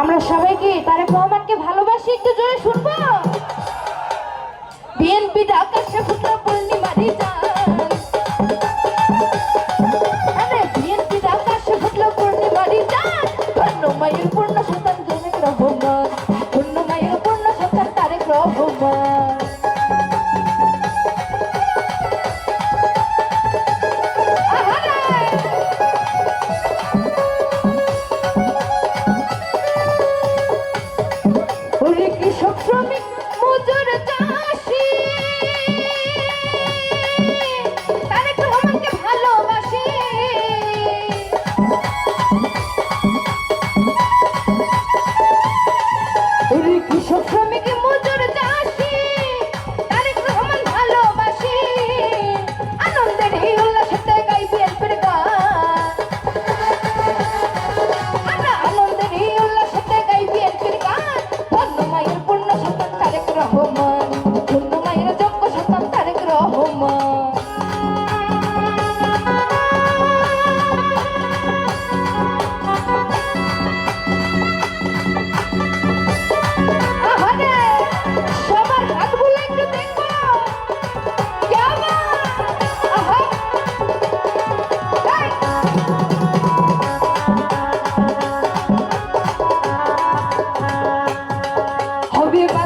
আমরা সবাই কি তারেক রহমানকে ভালোবাসি? একটু জোরে শুনব? বিএনপি আকাশে ফুটলো Bye.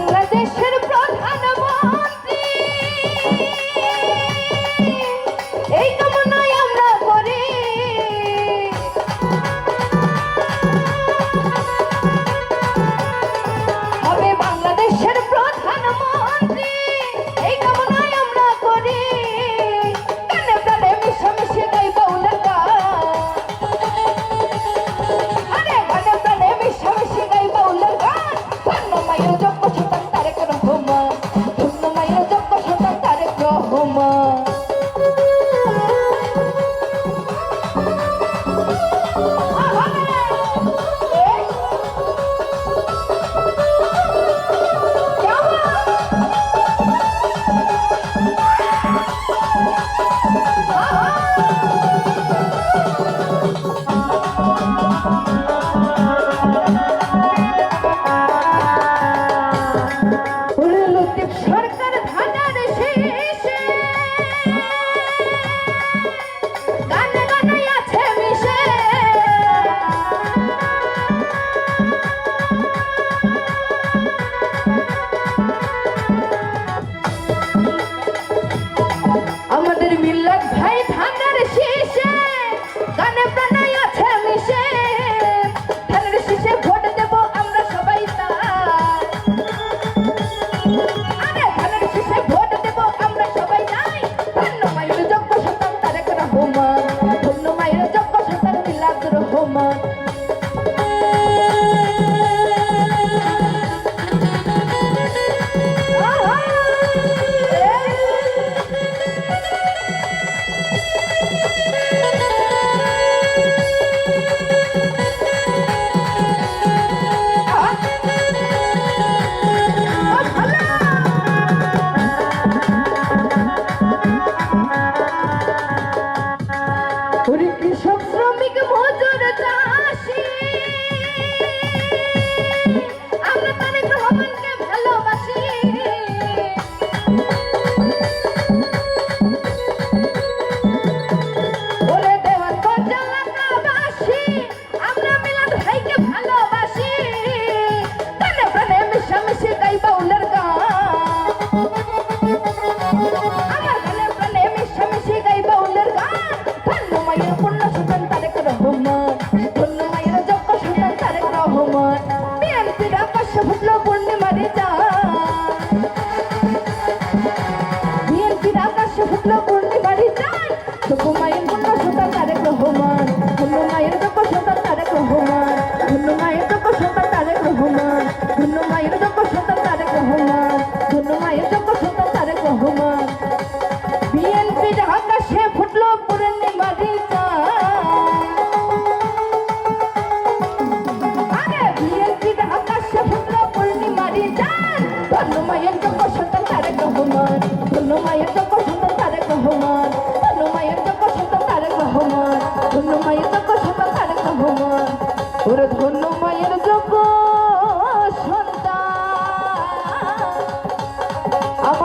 শুভলোক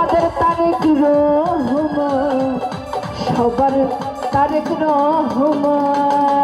চোখের তারেক রহমান সবার তারেক রহমান